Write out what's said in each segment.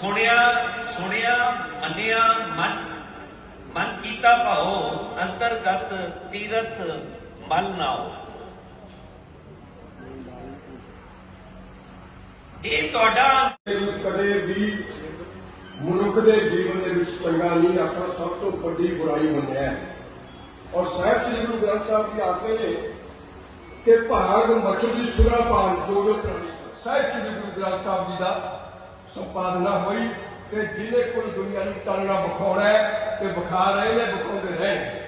ਸੁਣਿਆ ਸੁਣਿਆ, ਮੰਨਿਆ, ਮਨ ਮਨ ਕੀਤਾ ਭਾਉ ਅੰਤਰਗਤ ਤੀਰਥ ਮਲ ਨਾਓ। ਇਹ ਤੁਹਾਡਾ ਕਦੇ ਵੀ ਮਨੁੱਖ ਦੇ ਜੀਵਨ ਦੇ ਵਿੱਚ ਚੰਗਾ ਨਹੀਂ, ਆਪਣਾ ਸਭ ਤੋਂ ਵੱਡੀ ਬੁਰਾਈ ਮੰਨਿਆ ਔਰ ਸਾਹਿਬ ਸ੍ਰੀ ਗੁਰੂ ਗ੍ਰੰਥ ਸਾਹਿਬ ਜੀ ਆਖਦੇ ਨੇ ਕਿ ਭਾਗ ਮਛਲ ਸੁਰਾ ਪਾਨ ਜੋ ਜੋ ਸਾਹਿਬ ਸ੍ਰੀ ਗੁਰੂ ਗ੍ਰੰਥ ਸਾਹਿਬ ਜੀ ਦਾ ਸੰਪਾਦਨਾ ਹੋਈ ਕਿ ਜਿਹਨੇ ਕੋਈ ਦੁਨੀਆ ਨੂੰ ਟਾਲਣਾ ਵਿਖਾਉਣਾ ਤੇ ਵਿਖਾ ਰਹੇ ਨੇ, ਵਿਖਾਉਂਦੇ ਰਹਿਣ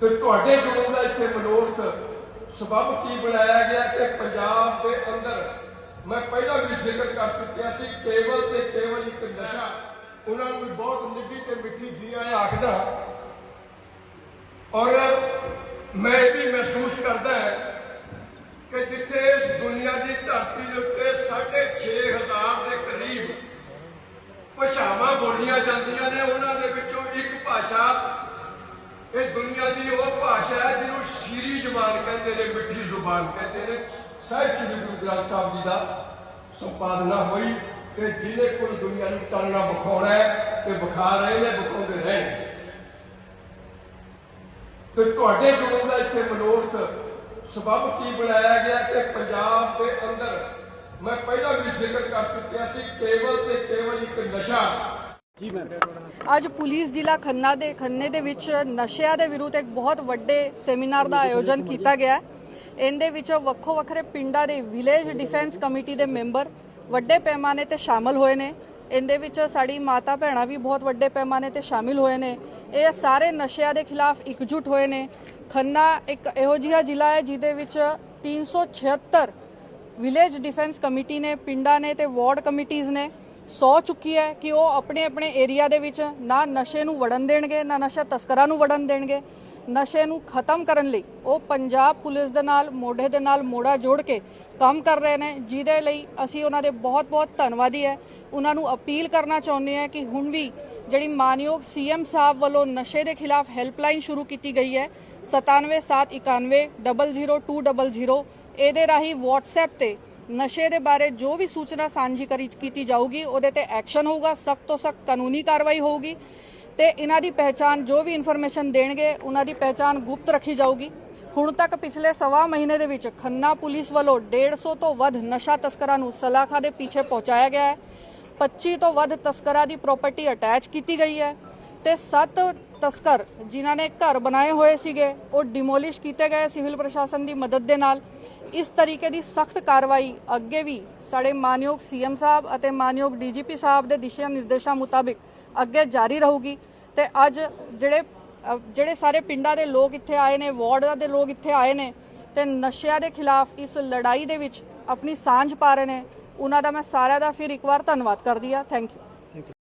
ਤੇ ਤੁਹਾਡੇ ਗੁਰੂ ਦਾ ਇੱਥੇ ਮਨੋਰਥ ਸਬਬ ਕੀ ਬਣਾਇਆ ਗਿਆ ਕਿ ਪੰਜਾਬ ਦੇ ਅੰਦਰ ਮੈਂ ਪਹਿਲਾਂ ਵੀ ਜ਼ਿਕਰ ਕਰ ਚੁੱਕਿਆ ਸੀ, ਕੇਵਲ ਤੇ ਕੇਵਲ ਇੱਕ ਨਸ਼ਾ, ਉਹਨਾਂ ਨੂੰ ਬਹੁਤ ਨਿੱਘੀ ਤੇ ਮਿੱਠੀ ਜੀਆਂ ਆਖਦਾ। ਔਰ ਮੈਂ ਇਹ ਵੀ ਮਹਿਸੂਸ ਕਰਦਾ ਹਾਂ ਕਿ ਜਿੱਥੇ ਇਸ ਦੁਨੀਆ ਦੀ ਧਰਤੀ ਦੇ ਉੱਤੇ 6.5000 ਦੇ ਕਰੀਬ ਭਾਸ਼ਾਵਾਂ ਬੋਲੀਆਂ ਜਾਂਦੀਆਂ ਨੇ ਉਹਨਾਂ ਦੇ ਵਿੱਚੋਂ ਇੱਕ ਭਾਸ਼ਾ ਇਹ ਦੁਨੀਆ ਦੀ ਉਹ ਭਾਸ਼ਾ ਹੈ ਜਿਹਨੂੰ ਸ਼ੀਰੀ ਜ਼ੁਬਾਨ ਕਹਿੰਦੇ ਨੇ, ਮਿੱਠੀ ਜ਼ੁਬਾਨ ਕਹਿੰਦੇ ਨੇ। ਸਾਹਿਬ ਸ੍ਰੀ ਗੁਰੂ ਗ੍ਰੰਥ ਸਾਹਿਬ ਜੀ ਦਾ ਸੰਪਾਦਨਾ ਹੋਈ ਕਿ ਜਿਹਨੇ ਕੋਈ ਦੁਨੀਆ ਨੂੰ ਟਾਲਣਾ ਵਿਖਾਉਣਾ ਹੈ ਤੇ ਵਿਖਾ ਰਹੇ ਨੇ, ਵਿਖਾਉਂਦੇ ਰਹਿਣ ਤੇ ਤੁਹਾਡੇ ਗੁਰੂ ਦਾ ਇੱਥੇ ਮਨੋਰਥ ਸਬਬ ਕੀ ਬਣਾਇਆ ਗਿਆ ਕਿ ਪੰਜਾਬ ਦੇ ਅੰਦਰ ਮੈਂ ਪਹਿਲਾਂ ਵੀ ਜ਼ਿਕਰ ਕਰ ਚੁੱਕਿਆ ਸੀ, ਕੇਵਲ ਤੇ ਕੇਵਲ ਇੱਕ ਨਸ਼ਾ ਅੱਜ ਪੁਲਿਸ ਜ਼ਿਲ੍ਹਾ ਖੰਨਾ ਦੇ ਖੰਨੇ ਦੇ ਵਿੱਚ ਨਸ਼ਿਆਂ ਦੇ ਵਿਰੁੱਧ ਇੱਕ ਬਹੁਤ ਵੱਡੇ ਸੈਮੀਨਾਰ ਦਾ ਆਯੋਜਨ ਕੀਤਾ ਗਿਆ। ਇਹਦੇ ਵਿੱਚ ਵੱਖੋ ਵੱਖਰੇ ਪਿੰਡਾਂ ਦੇ ਵਿਲੇਜ ਡਿਫੈਂਸ ਕਮੇਟੀ ਦੇ ਮੈਂਬਰ ਵੱਡੇ ਪੈਮਾਨੇ ਤੇ ਸ਼ਾਮਲ ਹੋਏ ਨੇ। ਇਹਦੇ ਵਿੱਚ ਸਾਡੀ ਮਾਤਾ ਭੈਣਾਂ ਵੀ ਬਹੁਤ ਵੱਡੇ ਪੈਮਾਨੇ ਤੇ ਸ਼ਾਮਿਲ ਹੋਏ ਨੇ। ਇਹ ਸਾਰੇ ਨਸ਼ਿਆਂ ਦੇ ਖਿਲਾਫ ਇਕਜੁੱਟ ਹੋਏ ਨੇ। ਖੰਨਾ ਇੱਕ ਇਹੋ ਜਿਹਾ ਜ਼ਿਲ੍ਹਾ ਹੈ ਜਿਹਦੇ ਵਿੱਚ 376 ਵਿਲੇਜ ਡਿਫੈਂਸ ਕਮੇਟੀ ਨੇ ਪਿੰਡਾਂ ਨੇ ਤੇ ਵਾਰਡ ਕਮੇਟੀਆਂ ਨੇ। ਸੌ ਚੁੱਕੀ ਹੈ ਕਿ ਉਹ ਆਪਣੇ ਆਪਣੇ ਏਰੀਆ ਦੇ ਵਿੱਚ ਨਾ ਨਸ਼ੇ ਨੂੰ ਵੜਨ ਦੇਣਗੇ, ਨਾ ਨਸ਼ਾ ਤਸਕਰਾਂ ਨੂੰ ਵੜਨ ਦੇਣਗੇ। ਨਸ਼ੇ ਨੂੰ ਖਤਮ ਕਰਨ ਲਈ ਉਹ ਪੰਜਾਬ ਪੁਲਿਸ ਦੇ ਨਾਲ, ਮੋਢੇ ਦੇ ਨਾਲ ਮੋੜਾ ਜੋੜ ਕੇ ਕੰਮ ਕਰ ਰਹੇ ਨੇ, ਜਿਹਦੇ ਲਈ ਅਸੀਂ ਉਹਨਾਂ ਦੇ ਬਹੁਤ-ਬਹੁਤ ਧੰਨਵਾਦੀ ਹੈ। ਉਹਨਾਂ ਨੂੰ ਅਪੀਲ ਕਰਨਾ ਚਾਹੁੰਦੇ ਹਾਂ ਕਿ ਹੁਣ ਵੀ ਜਿਹੜੀ ਮਾਨਯੋਗ ਸੀਐਮ ਸਾਹਿਬ ਵੱਲੋਂ ਨਸ਼ੇ ਦੇ ਖਿਲਾਫ ਹੈਲਪਲਾਈਨ ਸ਼ੁਰੂ ਕੀਤੀ ਗਈ ਹੈ 9771900200 ਇਹਦੇ ਰਾਹੀਂ WhatsApp ਤੇ ਨਸ਼ੇ ਦੇ ਬਾਰੇ ਜੋ ਵੀ ਸੂਚਨਾ ਸਾਂਝੀ ਕਰੀ ਕੀਤੀ ਜਾਊਗੀ, ਉਹਦੇ ਤੇ ਐਕਸ਼ਨ ਹੋਊਗਾ, ਸਖਤ ਤੋਂ ਸਖਤ ਕਾਨੂੰਨੀ ਕਾਰਵਾਈ ਹੋਊਗੀ ਤੇ ਇਹਨਾਂ ਦੀ ਪਹਿਚਾਨ ਜੋ ਵੀ ਇਨਫੋਰਮੇਸ਼ਨ ਦੇਣਗੇ, ਉਹਨਾਂ ਦੀ ਪਹਿਚਾਨ ਗੁਪਤ ਰੱਖੀ ਜਾਊਗੀ। ਹੁਣ ਤੱਕ ਪਿਛਲੇ ਸਵਾ ਮਹੀਨੇ ਦੇ ਵਿੱਚ ਖੰਨਾ ਪੁਲਿਸ ਵੱਲੋਂ 150 ਤੋਂ ਵੱਧ ਨਸ਼ਾ ਤਸਕਰਾਂ ਨੂੰ ਸਲਾਖਾ ਦੇ ਪਿੱਛੇ ਪਹੁੰਚਾਇਆ ਗਿਆ ਹੈ। 25 ਤੋਂ ਵੱਧ ਤਸਕਰਾਂ ਦੀ ਪ੍ਰਾਪਰਟੀ ਅਟੈਚ ਕੀਤੀ ਗਈ ਹੈ। ਤੇ 7 ਤਸਕਰ ਜਿਨ੍ਹਾਂ ਨੇ ਘਰ ਬਣਾਏ ਹੋਏ ਸੀਗੇ, ਉਹ ਡਿਮੋਲਿਸ਼ ਕੀਤੇ ਗਏ ਸਿਵਲ ਪ੍ਰਸ਼ਾਸਨ ਦੀ ਮਦਦ ਦੇ ਨਾਲ। ਇਸ ਤਰੀਕੇ ਦੀ ਸਖਤ ਕਾਰਵਾਈ ਅੱਗੇ ਵੀ ਸਾਡੇ ਮਾਨਯੋਗ ਸੀਐਮ ਸਾਹਿਬ ਅਤੇ ਮਾਨਯੋਗ ਡੀਜੀਪੀ ਸਾਹਿਬ ਦੇ ਦਿਸ਼ਾ ਨਿਰਦੇਸ਼ਾਂ ਮੁਤਾਬਿਕ ਅੱਗੇ ਜਾਰੀ ਰਹੂਗੀ। ਤੇ ਅੱਜ ਜਿਹੜੇ ਜਿਹੜੇ ਸਾਰੇ ਪਿੰਡਾਂ ਦੇ ਲੋਕ ਇੱਥੇ ਆਏ ਨੇ, ਵਾਰਡਾਂ ਦੇ ਲੋਕ ਇੱਥੇ ਆਏ ਨੇ, ਤੇ ਨਸ਼ਿਆਂ ਦੇ ਖਿਲਾਫ ਇਸ ਲੜਾਈ ਦੇ ਵਿੱਚ ਆਪਣੀ ਸਾਂਝ ਪਾ ਰਹੇ ਨੇ, ਉਹਨਾਂ ਦਾ ਮੈਂ ਸਾਰਿਆਂ ਦਾ ਫਿਰ ਇੱਕ ਵਾਰ ਧੰਨਵਾਦ ਕਰਦੀ ਆ ਥੈਂਕ ਯੂ